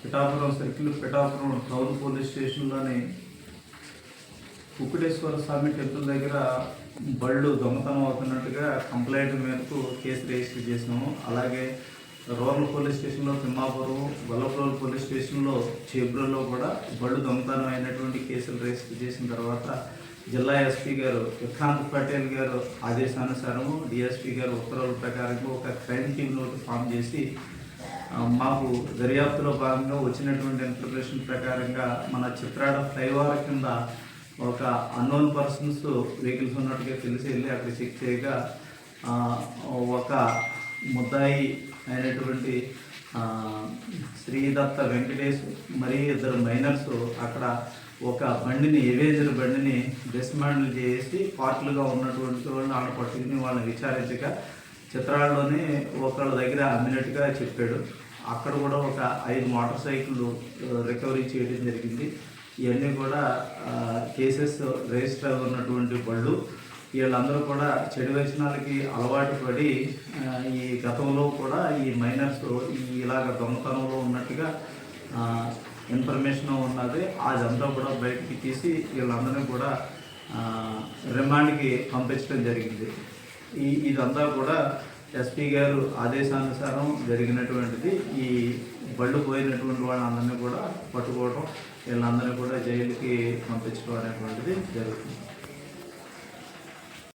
Pithapuram circle Pithapuram town police స్టేషన్లోని Kukkuteswara Swamy temple దగ్గర బళ్ళు దొంగతనం అవుతున్నట్టుగా కంప్లైంట్ మేరకు కేసు రిజిస్టర్ చేసినాము. అలాగే రూరల్ పోలీస్ స్టేషన్లో తిమ్మాపురం గొల్లపురం పోలీస్ స్టేషన్లో చేబ్రోలో కూడా బళ్ళు దొంగతనం అయినటువంటి కేసులు రిజిస్టర్ చేసిన తర్వాత జిల్లా ఎస్పీ గారు విక్రాంత్ పటేల్ గారు ఆదేశానుసారము డిఎస్పీ గారు ఉత్తర్వుల ప్రకారం ఒక క్రైమ్ టీమ్ నోటి ఫామ్ చేసి మాకు దర్యాప్తులో భాగంగా వచ్చినటువంటి ఇన్ఫర్మేషన్ ప్రకారంగా మన చిత్రాడ ఫ్లైఓవర్ కింద ఒక అన్నోన్ పర్సన్స్ వెహికల్స్ ఉన్నట్టుగా తెలిసి వెళ్ళి అక్కడ చెక్ చేయగా ఒక ముద్దాయి అయినటువంటి శ్రీదత్త వెంకటేష్ మరియు ఇద్దరు మైనర్స్ అక్కడ ఒక బండిని ఎవేజర్ బండిని డిస్మాండిల్ చేసి పార్ట్లుగా ఉన్నటువంటి వాళ్ళని ఆడ పట్టుకుని వాళ్ళని విచారించగా చిత్రాల్లోనే ఒకళ్ళ దగ్గర అమ్మినట్టుగా చెప్పాడు. అక్కడ కూడా ఒక ఐదు మోటార్ సైకిళ్ళు రికవరీ చేయడం జరిగింది. ఇవన్నీ కూడా కేసెస్ రిజిస్టర్ ఉన్నటువంటి బళ్ళు వీళ్ళందరూ కూడా చెడు వ్యసనాలకి అలవాటు పడి ఈ గతంలో కూడా ఈ మైనర్స్ ఈ ఇలాగ దొంగతనంలో ఉన్నట్టుగా ఇన్ఫర్మేషన్ ఉన్నది. అదంతా కూడా బయటికి తీసి వీళ్ళందరినీ కూడా రిమాండ్కి పంపించడం జరిగింది. ఈ ఇదంతా కూడా ఎస్పీ గారు ఆదేశానుసారం జరిగినటువంటిది. ఈ బళ్ళు పోయినటువంటి వాళ్ళందరినీ కూడా పట్టుకోవడం వీళ్ళందరినీ కూడా జైలుకి పంపించడం అనేటువంటిది జరుగుతుంది.